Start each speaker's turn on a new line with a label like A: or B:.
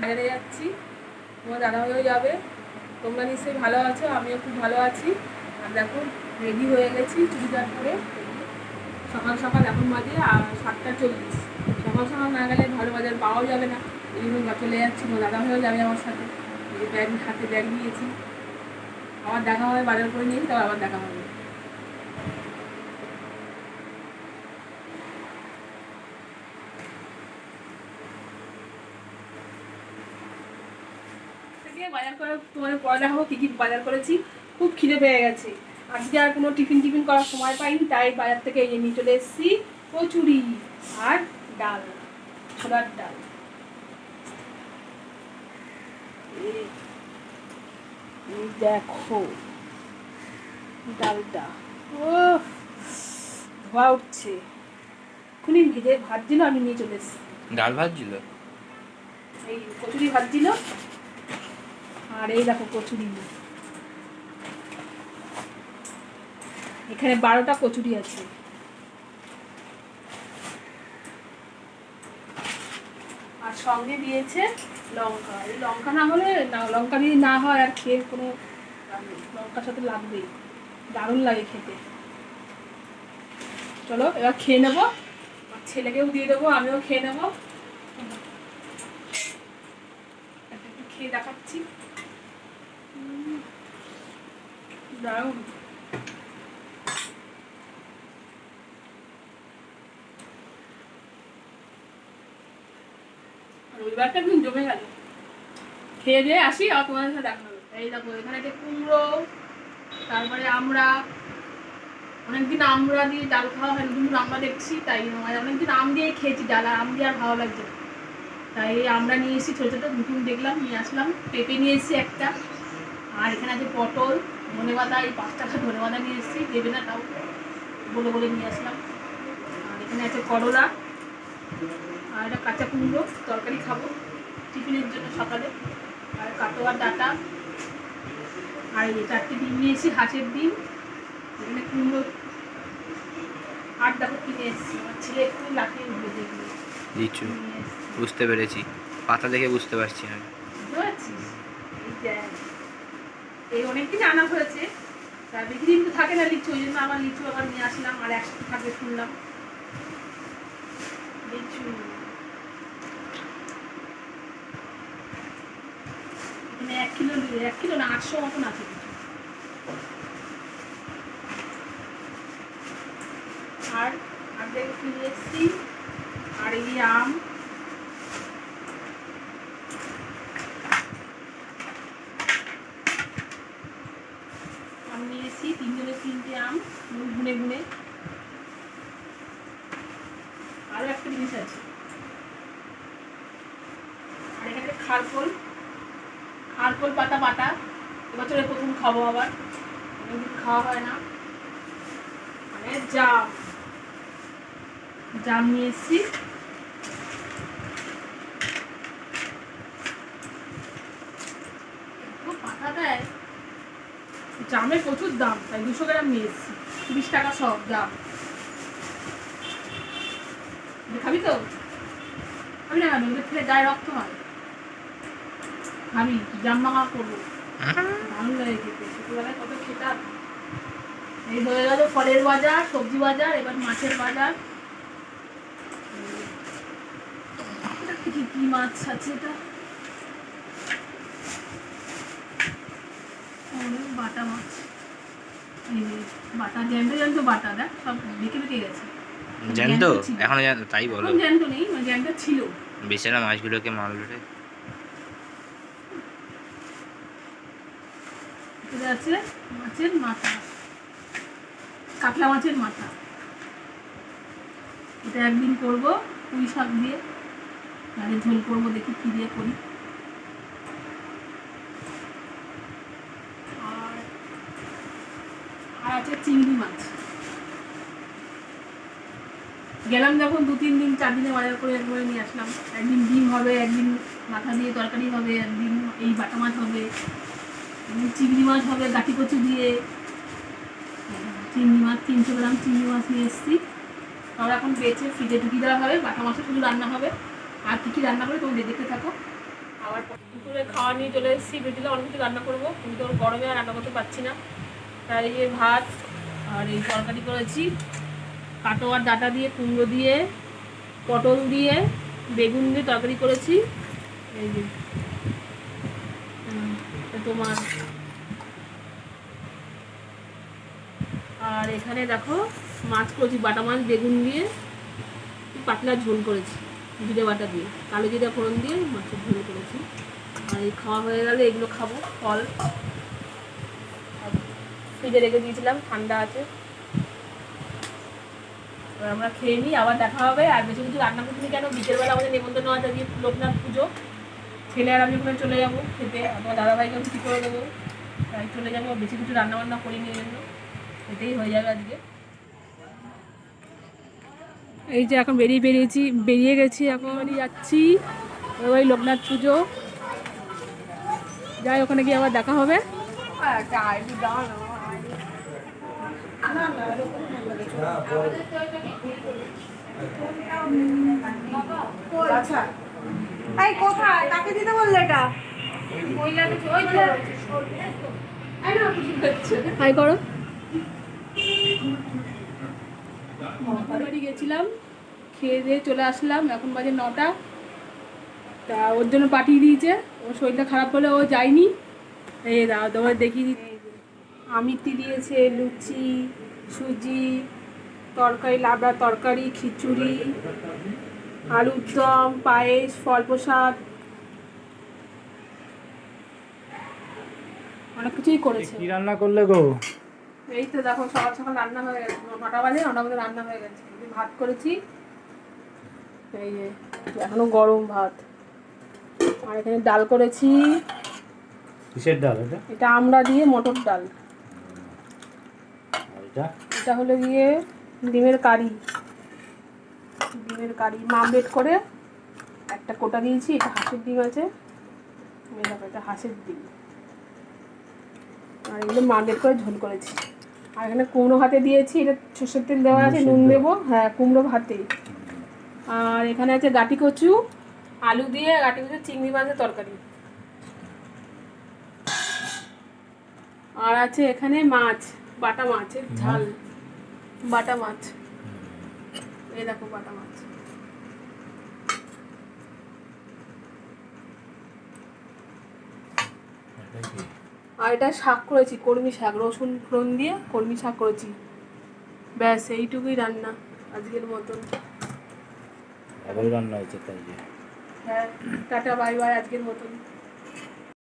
A: বাজারে যাচ্ছি। তোমার দাদা হয়েও যাবে। তোমরা নিশ্চয়ই ভালো আছো, আমিও খুব ভালো আছি। আর দেখো রেডি হয়ে গেছি চুড়িদার পরে। সকাল সকাল এখন বাজে, আর সাতটা চল্লিশ। সকাল সকাল না গেলে ভালো বাজার পাওয়াও যাবে না। এই জন্য চলে যাচ্ছি, তোমার দাদা হয়েও যাবে আমার সাথে। ব্যাগ হাতে ব্যাগ নিয়েছি। আবার দেখা হবে বাজার করে নিয়ে তারপর আবার দেখা হবে। থেকে বাজার করার তোমাদের পরে দেখাবো কী কী বাজার করেছি খুব খিদে পেয়ে গেছে। আজকে আর কোনো টিফিন টিফিন করার সময় পাইনি তাই বাজার থেকে এই নিয়ে চলে এসেছি কচুরি আর ডাল ছোলার ডাল। দেখো ডালটা। ও ধোয়া উঠছে। এক্ষুনি ভেজে ভাজছিল আমি নিয়ে চলে এসেছি।
B: ডাল ভাজছিল?
A: এই কচুরি ভাজছিল আর এই দেখো কচুরি। এখানে বারোটা কচুরি আছে। আর সঙ্গে দিয়েছে লঙ্কা। এই লঙ্কা না হলে না, লঙ্কা যদি না হয় আর খেয়ে কোনো লঙ্কার সাথে লাগবেই। দারুণ লাগে খেতে। চলো, এবার খেয়ে নেব। আর ছেলেকেও দিয়ে দেবো, আমিও খেয়ে নেব। একটু খেয়ে দেখাচ্ছি। দারুণ রবিবারটা একদম জমে গেল। খেয়ে দিয়ে আসি আর তোমাদের সাথে দেখা হবে। এই দেখো, এখানে যে কুমড়ো, তারপরে আমরা, অনেকদিন আমরা দিয়ে ডাল খাওয়া হয় নতুন আমরা দেখছি তাই নয় অনেকদিন আম দিয়ে খেয়েছি ডাল, আর আম দিয়ে আর ভালো লাগছে তাই আমরা নিয়ে এসেছি ছোটো ছোটো নতুন দেখলাম, নিয়ে আসলাম। পেঁপে নিয়ে এসেছি একটা। আর এখানে আছে পটল। ধনে পাতা এই পাঁচ টাকা ধনে পাতা নিয়ে এসেছি। দেবে না তাও বলে বলে নিয়ে আসলাম। আর এখানে আছে করলা আর একটা কাঁচা কুমড়ো তরকারি খাব টিফিনের জন্য সকালে। আর কাটোয়ার ডাটা আর এই চারটে ডিম নিয়ে এসেছি হাঁসের ডিম। এখানে কুমড়ো। আর দেখো কিনে এসেছি আমার ছেলে একটু লাফিয়ে উঠবে দেখবে
B: লিচু। বুঝতে পেরেছি। পাতা দেখে বুঝতে পারছি আমি।
A: বুঝতে পারছিস? এই অনেকদিন আনা হয়েছে। তা বেশি দিন তো থাকে না লিচু ওই জন্য আবার লিচু আবার নিয়ে আসলাম, আর একসাথে থাকবে শুনলাম। লিচু। এখানে এক কিলো এক কিলো না, আটশো মতন আছে লিচু। আর আর দেখে কিনে এসেছি, আর এই আম নিয়ে এসেছি তিনজনের তিনটে আম গুনে গুনে। আরও একটা জিনিস আছে। আর এখানে খারকোল খারকোল পাতা বাটা এবছরে প্রথম খাব আবার। অনেকদিন খাওয়া হয় না। মানে জাম। জাম নিয়ে এসেছি এত পাতা দেয় জামের প্রচুর দাম, তাই দুশো গ্রাম নিয়ে এসেছি। তিরিশ টাকা সব জাম এটা খাবি তো? খাবি না কেন ওদের খেলে গায়ে রক্ত হয় খাবি জাম মাখা করব। ভালো লাগে খেতে। ছোটবেলায় কত খেতাম। এই হয়ে গেল ফলের বাজার, সবজি বাজার, এবার মাছের বাজার। কি মাছ আছে এটা অনেক বাটা মাছ। এই বাটা জ্যান্ত জ্যান্ত বাটা দেখ সব বেঁকে বেঁকে গেছে।
B: জ্যান্ত। এখনও জ্যান্ত তাই বলো।
A: জ্যান্ত নেই মানে জ্যান্ত ছিল।
B: বেচারা মাছগুলোকে মারলো রে।
A: আছে মাছের মাথা। কাতলা মাছের মাথা। এটা একদিন করব পুঁই শাক দিয়ে। মানে ঝোল করব দেখি কি দিয়ে করি আর আর আছে চিংড়ি মাছ। গেলাম যখন দু তিন দিন, চার দিনে বাজার করে একবারে নিয়ে আসলাম। একদিন ডিম হবে, একদিন মাথা দিয়ে তরকারি হবে, একদিন এই বাটা মাছ হবে চিংড়ি মাছ হবে গাঠি কচু দিয়ে। চিংড়ি মাছ, তিনশো গ্রাম চিংড়ি মাছ নিয়ে এসেছি। তারপর এখন বেছে ফ্রিজে ঢুকিয়ে দেওয়া হবে, বাটা মাছও শুধু রান্না হবে। আর কী কী রান্না করে তুমি দেখতে থাকো। আবার দুপুরে খাওয়া নিয়ে চলে এসেছি, ভেবেছিলাম অনেক কিছু রান্না করব, কিন্তু গরমে আর রান্না করতে পারছি না। তাই এই ভাত আর এই তরকারি করেছি। কাটোয়ার ডাটা দিয়ে, কুমড়ো দিয়ে, পটল দিয়ে, বেগুন দিয়ে তরকারি করেছি। এই যে তোমার। আর এখানে দেখো, মাছ করেছি, বাটা মাছ, বেগুন দিয়ে, পাতলা ঝোল করেছি, জিরে বাটা দিয়ে, কালো জিরে ফোড়ন দিয়ে মাছের ঝোল করেছি। আর এই খাওয়া হয়ে গেলে এগুলো খাব, ফল। ফ্রিজে রেখে দিয়েছিলাম, ঠান্ডা আছে। এবার আমরা খেয়ে নিই, আবার দেখা হবে। আর বেশি কিছু রান্না করতে কেন? বিকেলবেলা আমাদের নেমন্তন্ন আছে, আজকে লোকনাথ পুজো। ছেলে আর আমি ওখানে চলে যাব খেতে। আমার দাদাভাইকে আমি ঠিক করে দেবো? তাই চলে যাব বেশি কিছু রান্না বান্না করিনি এই জন্য। এতেই হয়ে যাবে আজকে। এই যে এখন বেরিয়ে বেরিয়েছি, বেরিয়ে গেছি এখন যাচ্ছি। ওই লোকনাথ পুজো। যাই, ওখানে গিয়ে আবার দেখা হবে।
C: এই কোথায়? কাকে দিতে বললে এটা?
A: হাই করো। বাড়ি গেছিলাম খেয়ে দিয়ে চলে আসলাম এখন বাজে নটা। তা ওর জন্য পাঠিয়ে দিয়েছে ওর শরীরটা খারাপ হলে ও যায়নি। এই দাও তোমার দেখিয়ে দিই আমিত্তি দিয়েছে লুচি সুজি তরকারি লাবড়া তরকারি খিচুড়ি আলুর দম পায়েস ফল প্রসাদ। অনেক কিছুই করেছে।
D: কি রান্না করলে গো?
A: এই তো দেখো সকাল সকাল রান্না হয়ে গেছে। নটা বাজে নটা বাজে রান্না হয়ে গেছে। ভাত করেছি। এই যে এখনও গরম ভাত। আর এখানে ডাল করেছি।
D: কিসের ডাল এটা?
A: এটা আমরা দিয়ে মটর ডাল।
D: এটা।
A: এটা হলো গিয়ে ডিমের কারি। ডিমের কারি মামলেট করে একটা কোটা দিয়েছি এটা হাঁসের ডিম আছে। এটা হাঁসের ডিম। আর এগুলো মামলেট করে ঝোল করেছি। আর এখানে কুমড়ো ভাতে দিয়েছি এটা সর্ষের তেল দেওয়া আছে নুন দেবো। হ্যাঁ কুমড়ো ভাতে। আর এখানে আছে গাটি কচু আলু দিয়ে গাটি কচু চিংড়ি মাছের তরকারি। আর আছে এখানে মাছ। বাটা মাছের ঝাল। বাটা মাছ। এই দেখো বাটা মাছ। আর এটা শাক করেছি কলমি শাক রসুন ফোড়ন দিয়ে কলমি শাক করেছি। ব্যাস এইটুকুই রান্না আজকের মতন।
D: রান্না হয়েছে তাই
A: হ্যাঁ টাটা বাই বাই আজকের মতন।